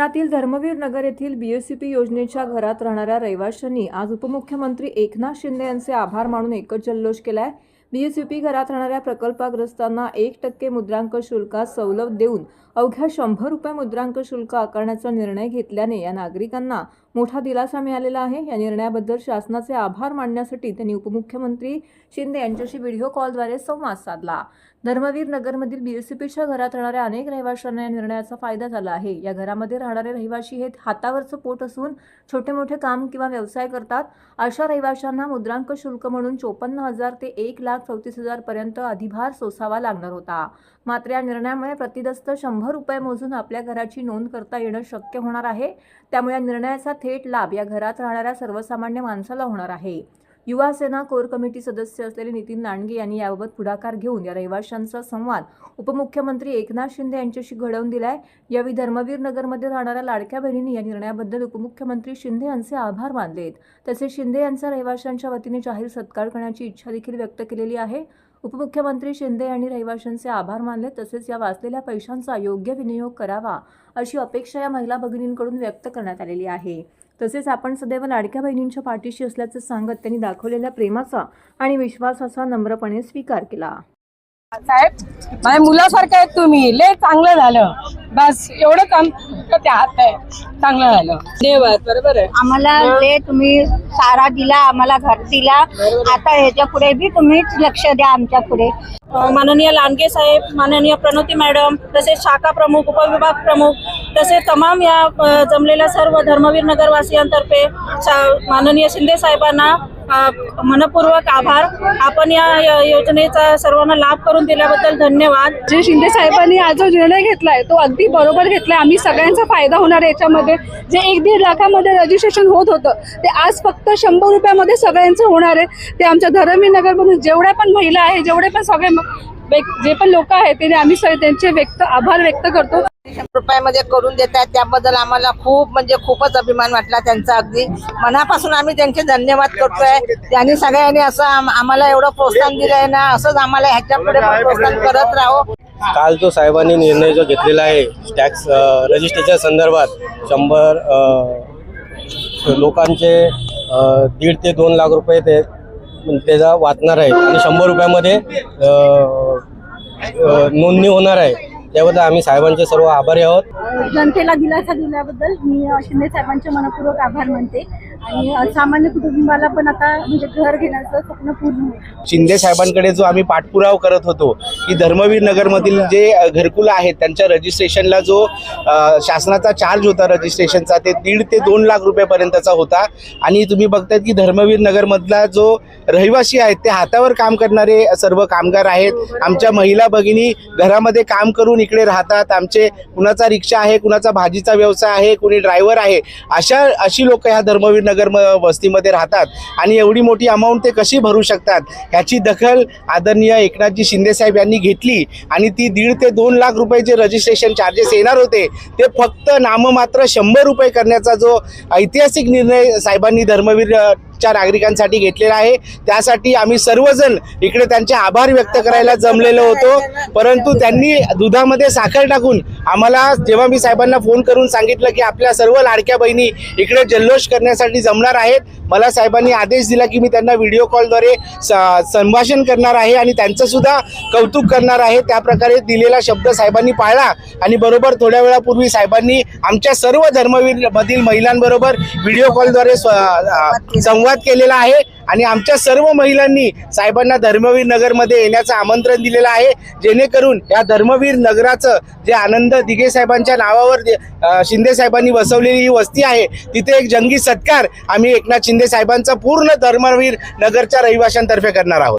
शहरातील धर्मवीर नगर येथील बीएससीपी योजनेच्या घरात राहणाऱ्या रहिवाशांनी आज उपमुख्यमंत्री एकनाथ शिंदे यांचे आभार मानून एकच जल्लोष केला आहे बीएससीपी घरात राहणाऱ्या प्रकल्पग्रस्तांना एक टक्के मुद्रांक शुल्कात सवलत देऊन अवघ्या शंभर रुपये मुद्रांक शुल्क आकारण्याचा निर्णय घेतल्याने या नागरिकांना मोठा दिलासा मिळालेला आहे. या निर्णयाबद्दल शासनाचे आभार मानण्यासाठी त्यांनी उपमुख्यमंत्री शिंदे यांच्याशी व्हिडिओ कॉलद्वारे संवाद साधला. धर्मवीर नगरमधील बीएससीपीच्या घरात राहणाऱ्या अनेक रहिवाशांना या निर्णयाचा फायदा झाला आहे. या घरामध्ये राहणारे रहिवाशी हे हातावरचं पोट असून छोटे मोठे काम किंवा व्यवसाय करतात. अशा रहिवाशांना मुद्रांक शुल्क म्हणून चोपन्न हजार ते एक लाख चौतीस हजार पर्यंत अधिभार सोसावा लागणार होता. मात्र या निर्णयामुळे प्रतिदस्त शंभर रुपये मोजून आपल्या घराची नोंद करता येणं शक्य होणार आहे. त्यामुळे या निर्णयाचा थेट लाभ या घरात राहणाऱ्या सर्वसामान्य माणसाला होणार आहे. युवा सेना कोर कमिटी सदस्य असलेले नितीन लांडगे यांनी याबाबत पुढाकार घेऊन या रहिवाशांचा संवाद उपमुख्यमंत्री एकनाथ शिंदे यांच्याशी घडवून दिलाय. यावेळी धर्मवीर नगरमध्ये राहणाऱ्या लाडक्या बहिणींनी या निर्णयाबद्दल उपमुख्यमंत्री शिंदे यांचे आभार मानलेत. तसेच शिंदे यांचा रहिवाशांच्या वतीने जाहीर सत्कार करण्याची इच्छा देखील व्यक्त केलेली आहे. उपमुख्यमंत्री शिंदे यांनी रहिवाशांचे आभार मानले तसेच या वाचलेल्या पैशांचा योग्य विनियोग करावा अशी अपेक्षा या महिला भगिनींकडून व्यक्त करण्यात आलेली आहे. तसेच आपण सदैव लाडक्या बहिणींच्या पाठीशी असल्याचं सांगत त्यांनी दाखवलेल्या प्रेमाचा आणि विश्वासाचा नम्रपणे स्वीकार केला. साहेब माझ्या मुलासारखं आहेत तुम्ही. लय चांगलं झालं. बस एवढं काम त्या हात आहे चांगलं झालं. बरोबर आहे. आम्हाला ते तुम्ही सारा दिला आम्हाला घर दिला. आता ह्याच्या पुढे बी तुम्हीच लक्ष द्या आमच्या पुढे. माननीय लांडगे साहेब माननीय प्रणोती मॅडम तसेच शाखा प्रमुख उपविभाग प्रमुख तसेच तमाम या जमलेल्या सर्व धर्मवीर नगरवासियांतर्फे माननीय शिंदे साहेबांना मनपूर्वक आभार. आपण या योजनेचा सर्वांना लाभ करून दिल्याबद्दल धन्यवाद. जे शिंदे साहेबांनी आज जो निर्णय घेतलाय तो अगदी बरोबर घेतलाय. आम्ही सगळ्यांचा फायदा होणार याच्यामध्ये. जे एक दीड लाखामध्ये रजिस्ट्रेशन होत होतं ते आज फक्त शंभर रुपयामध्ये सगळ्यांचं होणार आहे. ते आमच्या धरमवीर नगरमधून जेवढ्या पण महिला आहे जेवढे पण सगळे जे पण लोक आहेत ते आम्ही सगळे त्यांचे व्यक्त आभार व्यक्त करतो. रुपयामध्ये करून देत आहेत त्याबद्दल आम्हाला खूप म्हणजे खूपच अभिमान वाटला त्यांचा अगदी. मनापासून आम्ही त्यांचे धन्यवाद करतोय. त्यांनी सगळ्यांनी असं आम्हाला एवढं प्रोत्साहन दिलंय ना असंच आम्हाला ह्याच्या पुढे प्रोत्साहन करत राहो. काल जो साहेबांनी निर्णय जो घेतलेला आहे टॅक्स रजिस्ट्रेच्या संदर्भात शंभर लोकांचे दीड ते दोन लाख रुपये ते त्याचा वाचणार आहे. आणि शंभर रुपयामध्ये नोंदणी होणार आहे. त्याबद्दल आम्ही साहेबांचे सर्व आभारी आहोत. जनतेला दिलासा दिल्याबद्दल मी शिंदे साहेबांचे मनपूर्वक आभार मानते. आणि सामान्य कुटुंबाला पण आता म्हणजे घर घेण्याचं स्वप्न पूर्ण होईल. शिंदे साहेबांकडे जो आम्ही पाठपुरावा करत होतो की धर्मवीर नगरमधील जे घरकुल घरकुलं आहेत त्यांच्या रजिस्ट्रेशनला जो शासनाचा चार्ज होता रजिस्ट्रेशनचा ते दीड ते दोन लाख रुपयापर्यंतचा होता. आणि तुम्ही बघतायत की धर्मवीर नगरमधला जो रहिवासी आहेत ते हातावर काम करणारे सर्व कामगार आहेत. आमच्या महिला भगिनी घरामध्ये काम करून इकडे राहतात. आमचे कुणाचा रिक्षा आहे कुणाचा भाजीचा व्यवसाय आहे कुणी ड्रायव्हर आहे अशा अशी लोक ह्या धर्मवीर नगर म- वस्तीमध्ये राहतात आणि एवढी मोठी अमाऊंट ते कशी भरू शकतात? ह्याची दखल आदरणीय एकनाथजी शिंदेसाहेब यांनी घेतली आणि ती दीड ते दोन लाख रुपये जे रजिस्ट्रेशन चार्जेस येणार होते ते फक्त नाममात्र शंभर रुपये करण्याचा जो ऐतिहासिक निर्णय साहेबांनी धर्मवीर च्या नागरिकांसाठी घेतलेला आहे. त्यासाठी आम्ही सर्वजण इकडे त्यांचे आभार व्यक्त करायला जमलेलो होतो. परंतु त्यांनी दुधामध्ये साखर टाकून आम्हाला जेव्हा मी साहेबांना फोन करून सांगितलं की आपल्या सर्व लाडक्या बहिणी इकडे जल्लोष करण्यासाठी जमणार आहेत मला साहेबांनी आदेश दिला की मी त्यांना व्हिडिओ कॉलद्वारे स- संभाषण करणार आहे आणि त्यांचं सुद्धा कौतुक करणार आहे. त्या प्रकारे दिलेला शब्द साहेबांनी पाळला आणि बरोबर थोड्या वेळापूर्वी साहेबांनी आमच्या सर्व धर्मवीर मधील महिलांबरोबर व्हिडिओ कॉलद्वारे संवाद संवाद केलेला आहे आणि आमच्या सर्व महिलांनी साहेबांना धर्मवीर नगरमध्ये येण्याचं आमंत्रण दिलेलं आहे. जेणेकरून या धर्मवीर नगराचं जे आनंद दिघे साहेबांच्या नावावर शिंदे साहेबांनी बसवलेली ही वस्ती आहे तिथे एक जंगी सत्कार आम्ही एकनाथ शिंदे साहेबांचा पूर्ण धर्मवीर नगरच्या रहिवाशांतर्फे करणार आहोत.